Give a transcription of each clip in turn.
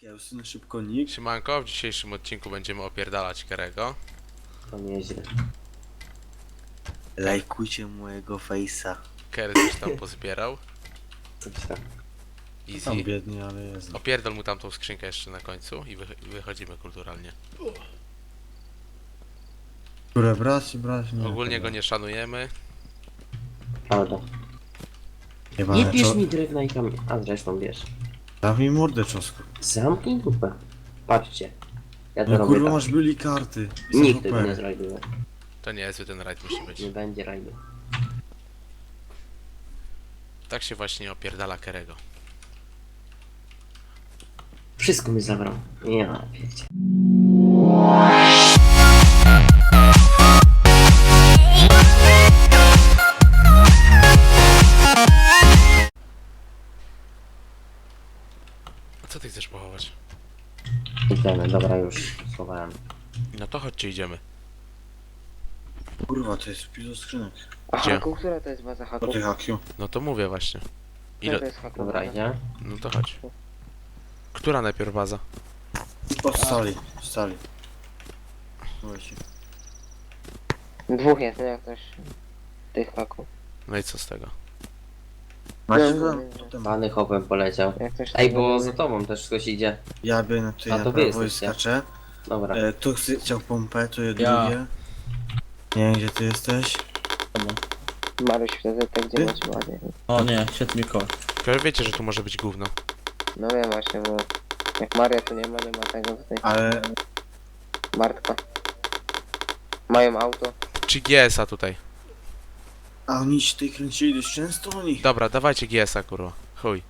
Kiełsy szybko nikt. Siemanko, w dzisiejszym odcinku będziemy opierdalać Kerego. To nieźle. Lajkujcie mojego face'a. Kery coś tam pozbierał. Coś tam. Tam Easy. biednie, ale jest. Opierdol mu tamtą skrzynkę jeszcze na końcu i wych- wychodzimy kulturalnie. Które brać i brać? Nie, Ogólnie go nie szanujemy. Prawda. Nie bierz mi drewna i kamień. A zresztą bierz. Dam mi mordę czosku. Zamknij dupę. Patrzcie. Ja to No robię kurwa tak. masz byli karty. Nikt tego nie Super. zrajduje. To nie jest ten rajd musi być. Nie będzie rajdu. Tak się właśnie opierdala Kerego. Wszystko mi zabrał. Ja wiecie. To chodźcie, idziemy. Kurwa, to jest wpis do skrzynek. A Gdzie? haku, która to jest baza Po haku? tych hakiu. No to mówię właśnie. Która to Ile? jest haku? Dobra, idzie. No to chodź. Która najpierw baza? O, stali, stali. Słuchajcie. Dwóch jest, nie jak ktoś tych haku. No i co z tego? Macie No, no, no. Potem. Bany hopem poleciał. Jak Ej, bo za tobą też ktoś idzie. Ja biegnę tutaj A, na to wy prawo i jesteście. skaczę. Dobra. E, tu chciał pompę, tu jest Ja. drugie. Nie wiem gdzie ty jesteś. Maruś wtedy tak gdzie Ty? macie ładnie. O nie, świetny mi koń. Przecież wiecie, że tu może być gówno. No wiem właśnie, bo jak Maria tu nie ma, nie ma tego tutaj. Ale Martka. Mają auto. Czy GS-a tutaj? A oni się tutaj kręcili dość często oni. Dobra, dawajcie GS-a kurwa. Chuj.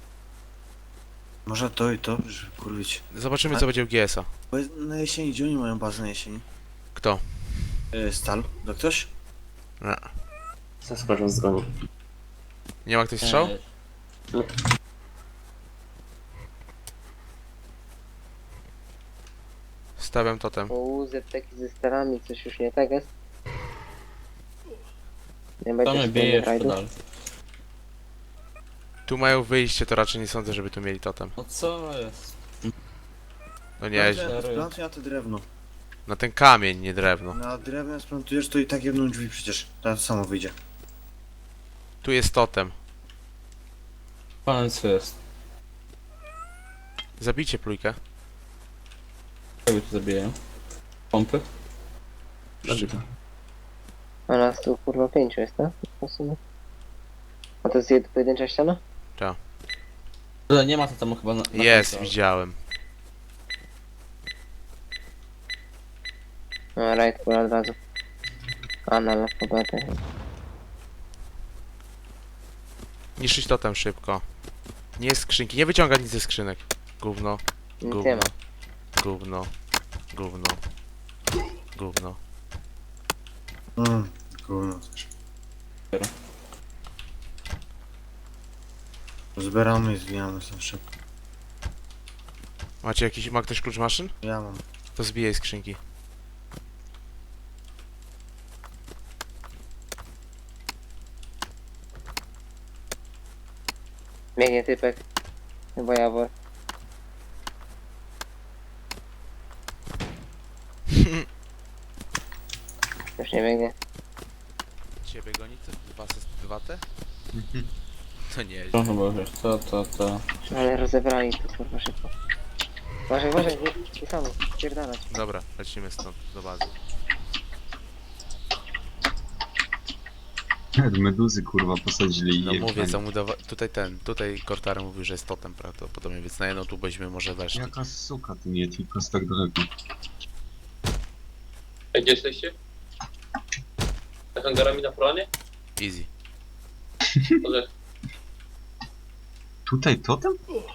Może to i to, żeby kurwić. Zobaczymy A- co będzie u GS-a. Bo jest na jesieni, gdzie oni mają bazę na jesieni? Kto? E, stal, do ktoś? Nie. Zaskoczą zgoni. Nie ma ktoś strzał? E, Stawiam totem. U ZTeki ze starami coś już nie tak jest. Nie To będzie mnie bije w rajdów. pedal. Tu mają wyjście, to raczej nie sądzę, żeby tu mieli totem. No co jest? No nie, Serio? Splantuj na to drewno. na ten kamień, nie drewno. Na drewno splantujesz, to i tak jedną drzwi przecież. To samo wyjdzie. Tu jest totem. Pan co jest? Zabijcie plujkę. Kogo tu zabijają? Pompy? A nas tu kurwa pięciu jest, tak? Sumie. A to jest jed- pojedyncza ściana? Ale nie ma to tam chyba na, na Jest, końcu. widziałem. A, rajd kurwa od razu. A, na alfabetę. Niszczyć totem szybko. Nie jest skrzynki, nie wyciągać nic ze skrzynek. Gówno, Nic nie gówno, ma. gówno, gówno, gówno. Mm, gówno też. Zbieramy i zwijamy się szybko. Macie jakiś, ma ktoś klucz maszyn? Ja mam. To zbijaj skrzynki. Biegnie typek. Chyba Jawor. Już nie biegnie. Ciebie goni co? Dwa, sys- dwa te? To nie, No chyba wiesz, to, to, to. Ale rozebrali to kurwa szybko. Uważaj, uważaj, nie, nie samo, pierdalać. Dobra, lecimy stąd do bazy. Meduzy kurwa posadzili i No je mówię, zamudowa... tutaj ten, tutaj Kortary mówił, że jest totem prawdopodobnie, więc na jedną tu byśmy może weszli. Jaka suka tu nie tylko z tak daleko. A gdzie jesteście? Za hangarami na planie? Easy. Może Tutaj totem?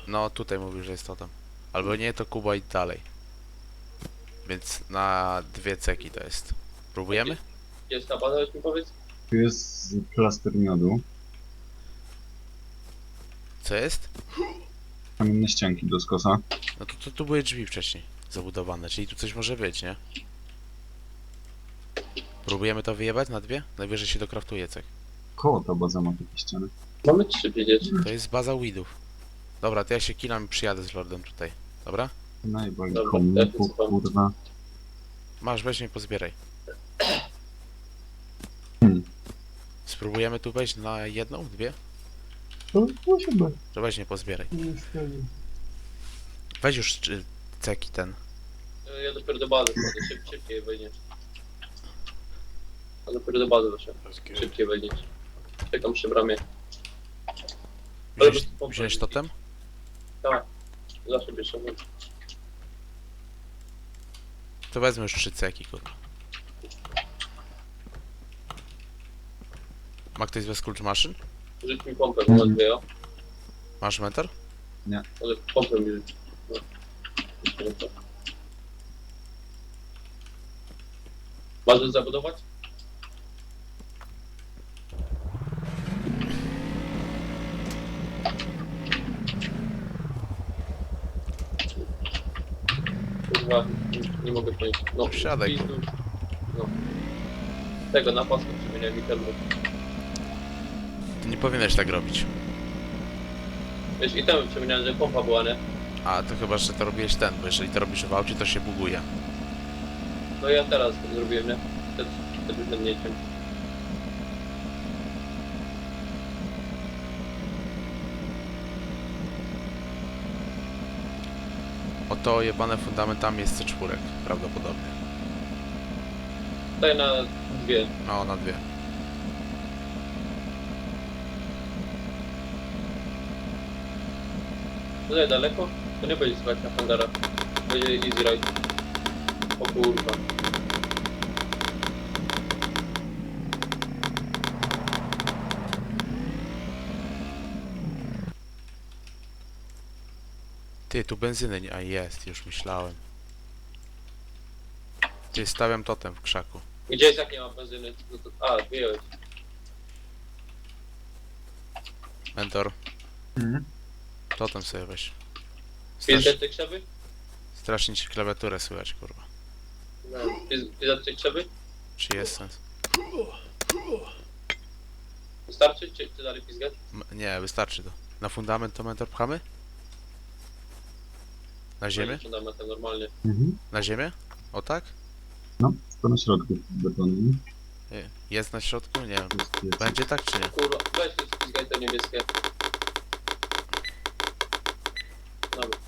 No tutaj mówił, że jest totem. Albo nie, to Kuba i dalej. Więc na dwie ceki to jest. Próbujemy? gdzie jest ta baza, mi powiedz? Tu jest plaster miodu. Co jest? Kamienne ścianki do skosa. No to, to tu były drzwi wcześniej zabudowane, czyli tu coś może być, nie? Próbujemy to wyjebać na dwie? Najwyżej się dokraftuje cech. Koło ta baza ma takie ściany. Mamy trzy wiedzieć. To jest baza widów. Dobra, to ja się kinam i przyjadę z lordem tutaj. Dobra? Najbal Dobra, ja to kurwa. Masz, weź mnie pozbieraj. Spróbujemy tu wejść na jedną, dwie? To musimy. To weź mnie pozbieraj. Weź już czy, ceki ten. E, Ja dopiero do bazy wchodzę, Szyb, szybciej wejdziesz. Ja dopiero do bazy doszedłem. Szybciej wejdziesz. Czekam przy bramie. Ale Wziąć, bez pompy. wziąć totem? Tak. Zawsze bierzemy. To wezmę już trzy ceki, kurwa. Ma ktoś z was klucz maszyn? Rzuć mi pompę, bo dwie, o. Masz mentor? Ale pompę mi rzuć. No. Bazę zabudować? Kurwa, nie, nie mogę powiedzieć. No, Wsiadaj, pizdu. No. Tego na pasku przemieniam mi termo. Ty nie powinieneś tak robić. Wiesz, i temu przemieniałem, że pompa była, nie? A to chyba, że to robiłeś ten, bo jeżeli to robisz w aucie, to się buguje. No ja teraz to zrobiłem, nie? Ten nie cię. Oto jebane fundamentami jest C4, prawdopodobnie. Daj na dwie. No, na dwie. Tutaj daleko? To nie będzie słychać na hangara. Będzie easy ride. O kurwa. Ty, tu benzyny nie... A jest, już myślałem. Ty, stawiam totem w krzaku. Gdzieś jak nie ma benzyny? No to, a, wyjąłeś. Mentor, Mhm. Totem sobie weź. Pięć Strasz, te krzewy? strasznie ci klawiaturę słychać, kurwa. No. Pięć te krzewy? Czy jest sens? Wystarczy? Czy, czy dalej pizgać? M nie, wystarczy to. Na fundament to mentor pchamy? Na ziemię? Fundamentem normalnie. Mhm. Na ziemię? O tak? No, to na środku betonu. nie? Nie. Jest na środku? Nie wiem. Jest, jest. Będzie tak czy nie? Kurwa, weź tu spizgaj te niebieskie. Dobra.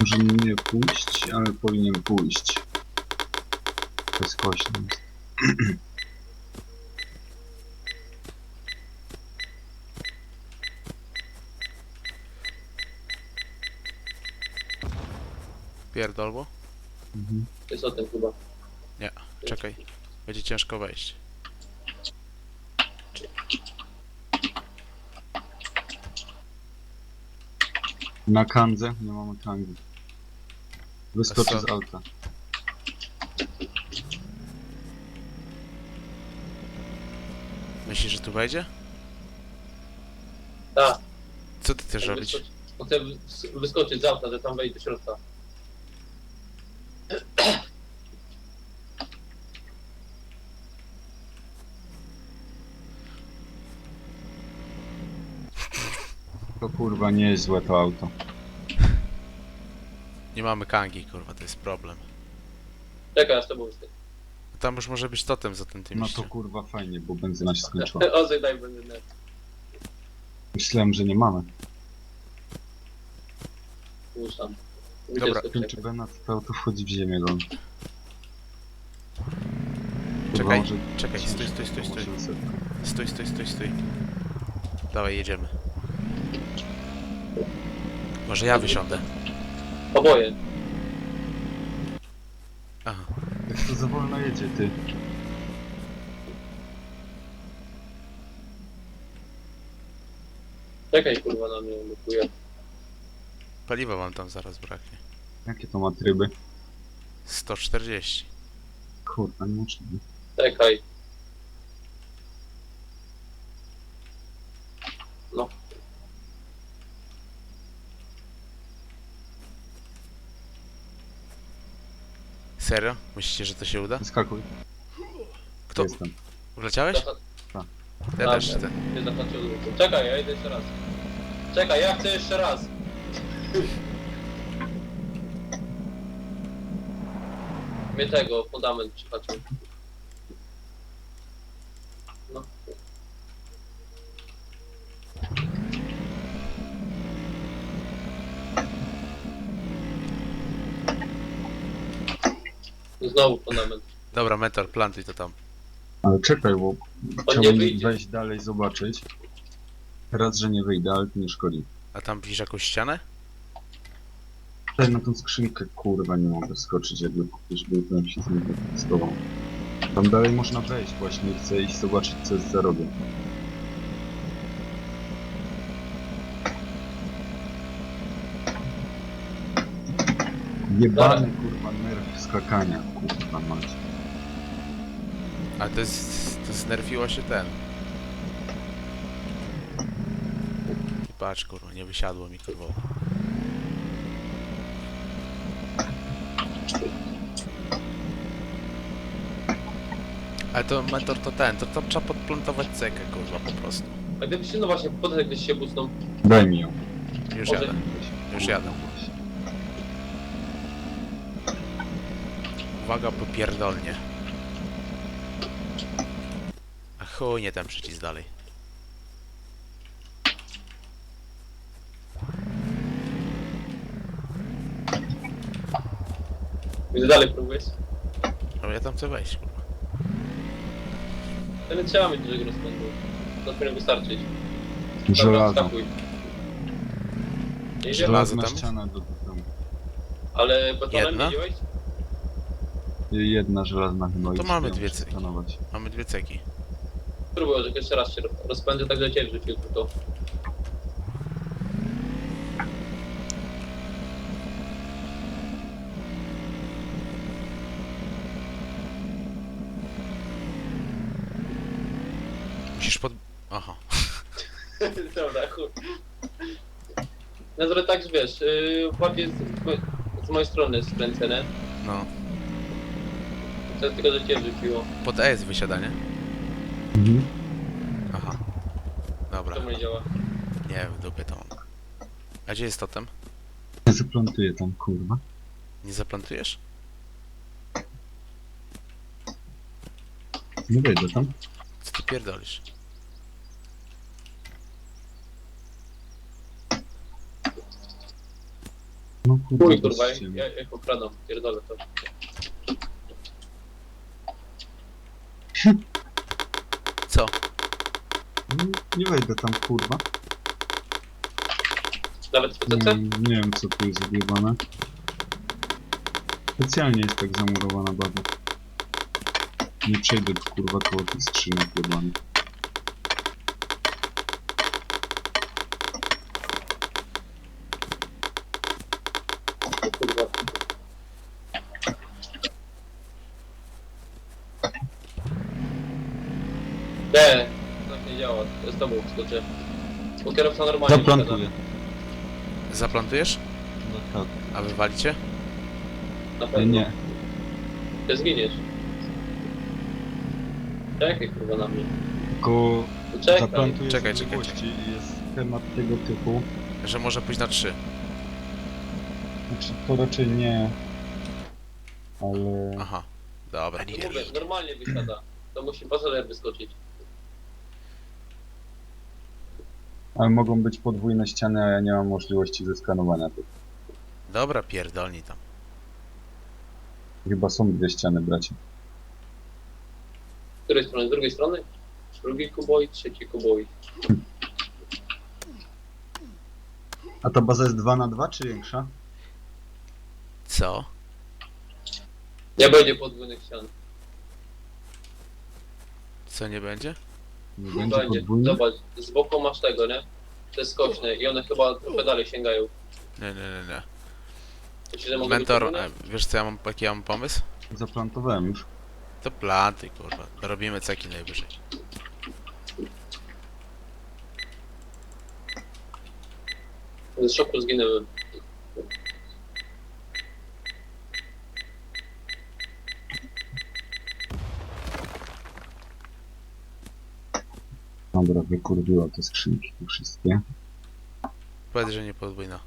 Może nie pójść, ale powinien pójść. To jest kośny. Pierdolbo? Mhm. Jest o tym chyba. Czekaj. Będzie ciężko wejść. Na kandze? Nie mamy kangi. Wyskoczy z auta. Myślisz, że tu wejdzie? Tak. Co ty chcesz robić? Wys- wyskoczyć z auta, że tam wejdzie do środka. To kurwa nie jest złe to auto. Nie mamy kangi, kurwa, to jest problem. Czekaj, aż to był wstyd. Tam już może być totem za tym tym No to kurwa fajnie, bo benzyna się skończyła. Ozej daj benzynę. Myślałem, że nie mamy. Już tam. Dobra, Tym czy Benat to auto wchodzi w ziemię go. Czekaj, czekaj, stój, stój, stój, stój. stój. Stój, stój, stój, stój. Dawaj, jedziemy. Może ja wysiądę. Oboje. Aha. Jak to za wolno jedzie, ty. Czekaj kurwa na mnie, blokuje. Paliwa wam tam zaraz braknie. Jakie to ma tryby? 140. Kurwa, nie muszę. Czekaj. Serio? Myślicie, że to się uda? Wyskakuj. Kto? Jestem. Wleciałeś? Zaha- Ja Tak, też tak. chcę. Nie. Czekaj, ja idę jeszcze raz. Czekaj, ja chcę jeszcze raz. Mnie tego, fundament przyhaczył. No. Znowu fundament. Dobra, mentor, plantuj to tam. Ale czekaj, bo chciałbym wyjdzie. wejść dalej, zobaczyć. Raz, że nie wyjdę, ale to nie szkodzi. A tam widzisz jakąś ścianę? Tutaj na tą skrzynkę, kurwa, nie mogę skoczyć, jakby ktoś był tam się z nim testował. Tam dalej można wejść właśnie, chcę iść zobaczyć, co jest za rogiem. Jebany, kurwa, nerw skakania, kurwa, mać. A to jest... to znerfiło się ten. Patrz kurwa, nie wysiadło mi kurwa. Ale to mentor to ten, to tam trzeba podplantować cekę kurwa po prostu. A gdybyś się, no właśnie, po to jakbyś się busnął. Daj mi ją. Już Może- jadę, już jadę. Uwaga, popierdolnie. A chuj, nie ten przycisk dalej. Gdy dalej próbujesz. No ja tam chcę wejść kurwa. Ale trzeba mieć dużego rozpędu. To powinno wystarczyć. Żelazo. Nie? Żelazo tam? ściana do domu. Ale betonem Jedna? nie idziesz? Jedna żelazna chyba To i mamy dwie. Tak. przestanować. Mamy dwie ceki. Spróbuj, że jeszcze raz się rozpędzę, tak że cię wrzucił tylko. Musisz pod... Aha. Dobra, chuj. No zrobię tak, że wiesz, yy, bardziej z, z mojej strony skręcone. No. To tylko, że cię wrzuciło. Pod E jest wysiadanie? Mhm. Aha. Dobra. Czemu nie działa? Nie, w dupie to mam. A gdzie jest totem? Ja zaplantuję tam, kurwa. Nie zaplantujesz? Nie wejdę tam. Co ty pierdolisz? No kurwa, Chuj, bez kurwa, ściemy. ja, ja pokradam, pierdolę to. Co? Nie wejdę tam, kurwa. Nawet w Nie, nie wiem, co tu jest zjebane. Specjalnie jest tak zamurowana baza. Nie przejdę, kurwa, koło tych skrzynek jebanych. Kurwa. Nie, tak nie działa, to z tobą wskoczę. Bo kierowca normalnie Zaplantuję. Zaplantujesz? No tak. A wywalicie? Na pewno. Nie. Ty zginiesz. Czekaj kurwa na mnie. Tylko czekaj. zaplantuję Czekaj, czekaj, odległości i jest temat tego typu. Że może pójść na trzy. Znaczy, to raczej nie. Ale... Aha. Dobra. No mówię, normalnie wysiada. To musi pasażer wyskoczyć. Ale mogą być podwójne ściany, a ja nie mam możliwości zeskanowania tych. Dobra, pierdolni tam. Chyba są dwie ściany, bracie. Z której strony? Z drugiej strony? Drugi kuboid, trzeci kuboid. A ta baza jest 2 na 2 czy większa? Co? Nie będzie podwójnych ścian. Co nie będzie? Nie Będzie. będzie podwójny? Zobacz, z boku masz tego, nie? Te skośne i one chyba trochę dalej sięgają. Nie, nie, nie, nie. Myślisz, że mogą Mentor, e, wiesz co ja mam, jaki ja mam pomysł? Zaplantowałem już. To planty, kurwa. Robimy ceki najwyżej. Z szoku zginęłem. Wykurwiło te skrzynki tu wszystkie. Powiedz, że nie podwójna.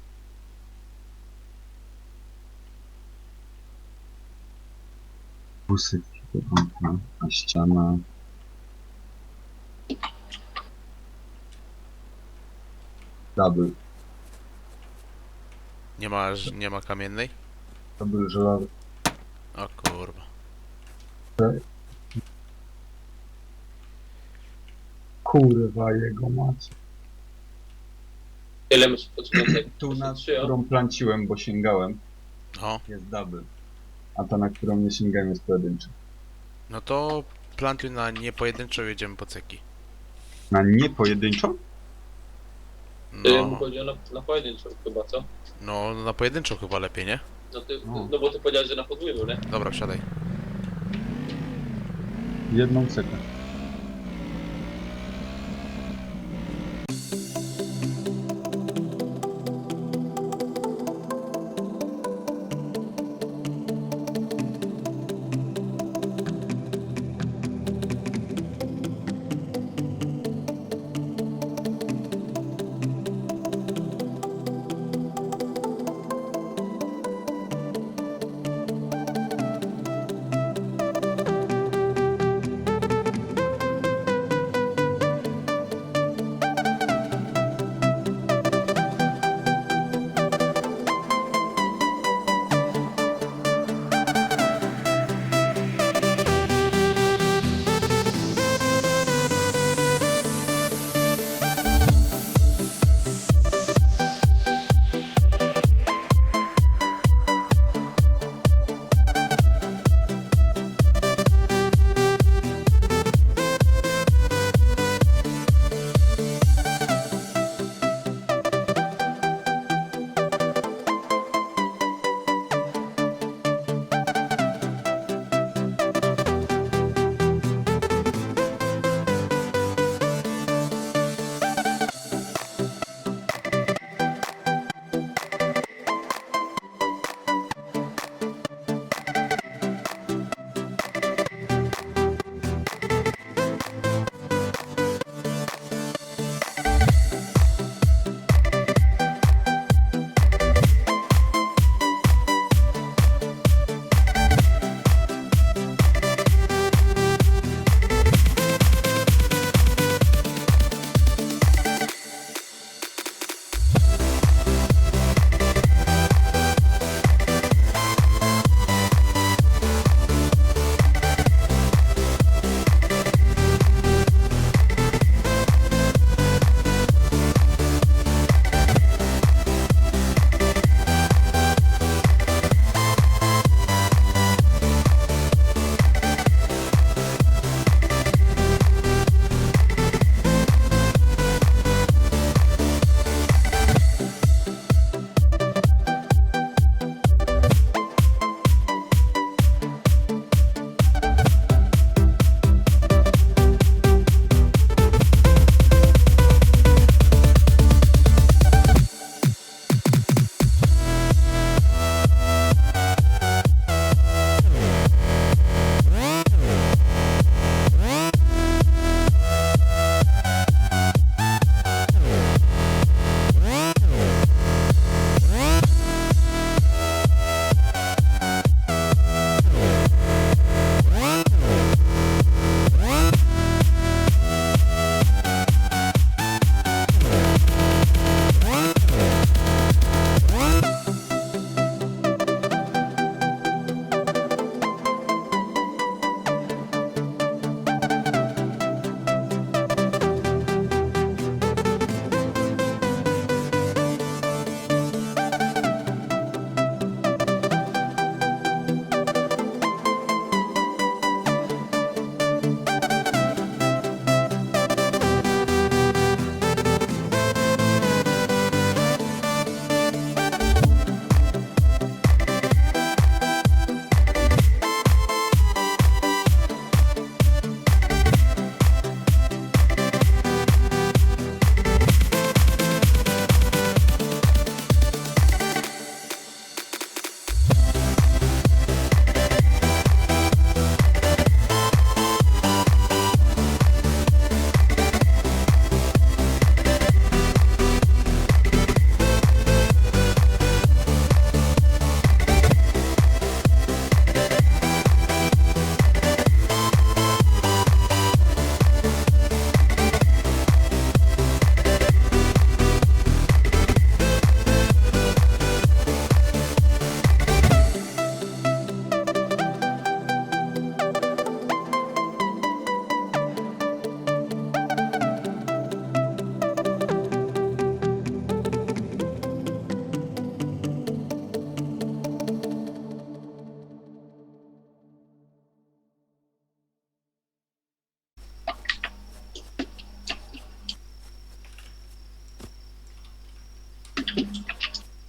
Busy, a ściana. Double. Nie ma, nie ma kamiennej? Double żelazo. O kurwa. Kurwa jego mać. Ile masz początek? Tu na którą planciłem, bo sięgałem, O, jest double. A ta na którą nie sięgałem jest pojedyncza. no to plantuj na niepojedynczo jedziemy po ceki. Na nie pojedynczą? To ja mu No, chodziło na, na pojedynczą chyba, co? no na pojedynczo chyba lepiej, nie? No, ty, No. no bo ty powiedziałeś, że na podwójną, nie? Dobra, wsiadaj. Jedną cekę.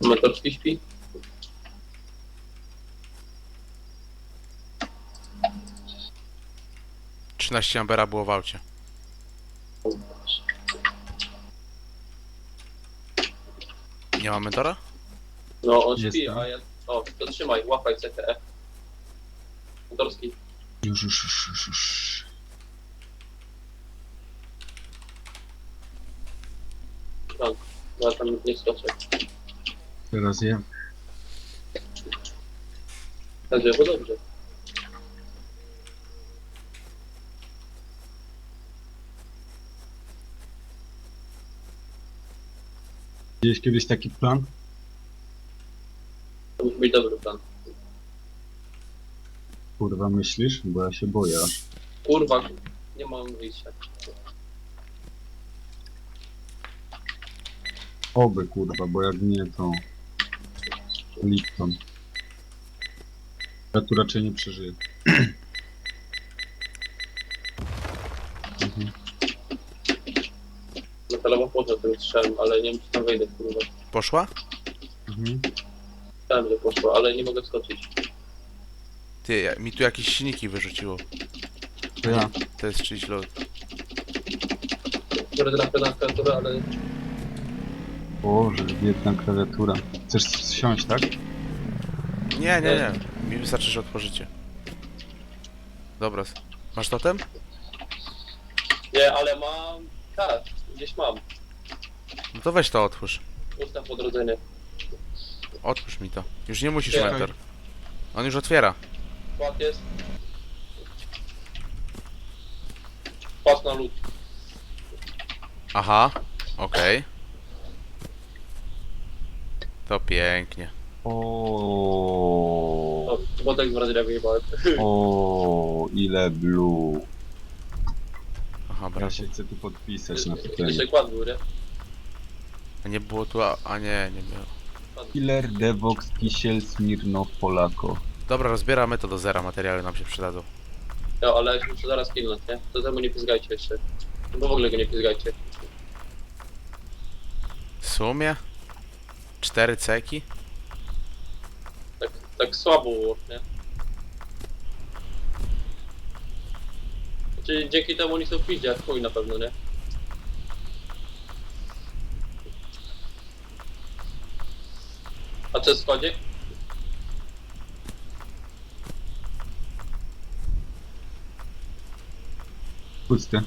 Motorski śpi? Trzynaście Ambera było w aucie. Nie ma mentora? No, on Jest śpi, tam. a ja... O, to trzymaj, łapaj CTE. Motorski. Już, już, już, już, już. No, ja tam nie skoczę. Teraz ja. Także, bo dobrze. Widziałeś kiedyś taki plan? To musi być dobry plan. Kurwa, myślisz? Bo ja się boję aż. Kurwa, nie mam wyjścia. Oby, kurwa, bo jak nie, to... Lipton. Ja tu raczej nie przeżyję. mhm. Metalowo poszło tym strzałem, ale nie wiem czy tam wejdę, kurwa. Poszła? Mhm. Chciałem, że poszło, ale nie mogę skoczyć. Ty, ja- mi tu jakieś silniki wyrzuciło. To ja. To jest czyjś lot. Biorę na klawiaturę, ale Boże, biedna klawiatura. Chcesz siąść, tak? Nie, nie, nie. Mi wystarczy, że otworzycie. Dobra. Masz totem? nie, ale mam karat. Gdzieś mam. No to weź to otwórz. Ustaw odrodzenie. Otwórz mi to. Już nie musisz Nie. On już otwiera. Płat jest. Pas na lód. Aha. Okej. To pięknie. O, O, Wodek z Brazylia wyjebałem. o, ile blue. Aha, Ja się chcę tu podpisać na pytanie. Jeszcze kład był, nie? A nie było tu, a, a nie, nie było. Killer, Devox, Kisiel, Smirnow, Polako. Dobra, rozbieramy to do zera, materiały nam się przydadzą. No, ale muszę zaraz kilnąć, nie? To temu nie pizgajcie jeszcze. Bo w ogóle go nie pizgajcie. W sumie? Cztery ceki? Tak, tak słabo było, nie? Znaczy dzięki temu oni są w piździe, jak chuj na pewno, nie? A co jest w składzie? Puste.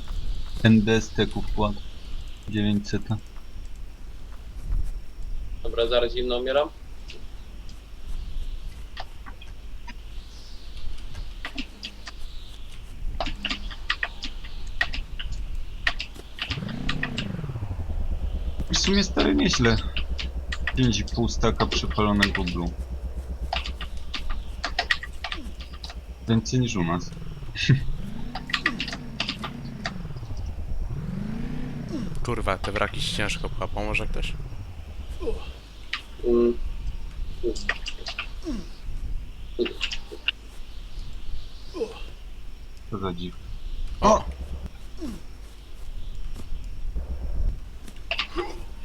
ND steków płat. 900. Dobra, zaraz zimno umieram. W sumie stary nieźle. 5,5 staka przepalonego blue. Więcej niż u nas. Kurwa, te wraki się ciężko pcha. Pomoże ktoś? Co za dziw. O!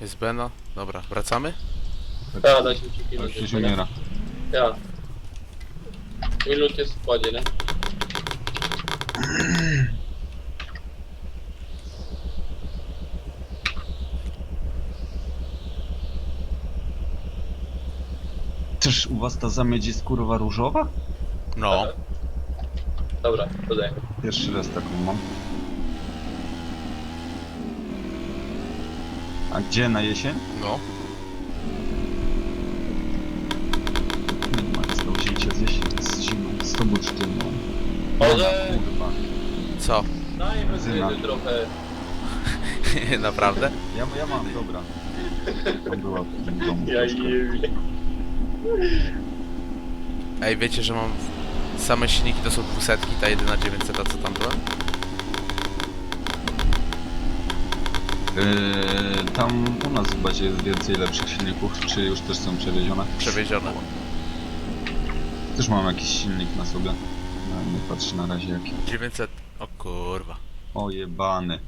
Jest Beno. Dobra, wracamy? Ja, daj się ci ktoś umiera. Lód jest w składzie, nie? Czyż u was ta zamiedź jest kurwa różowa? No. Dobra, dodaj. Pierwszy raz taką mam. A gdzie na jesień? No. Nie ma nic do wzięcia z zimą, z tobą sztywną. Może Kurwa. Co? dajmy Zyna. sobie trochę. Naprawdę? Ja, ja mam, dobra. To była w tym domu. Ja troszkę. jebie. Ej, wiecie, że mam same silniki to są dwusetki, ta jedyna 900, co tam była? Eee, tam u nas w bazie jest więcej lepszych silników, czy już też są przewiezione? Przewiezione. Też mam jakiś silnik na sobie. No, nie patrzę na razie jaki. 900. O kurwa. O jebany.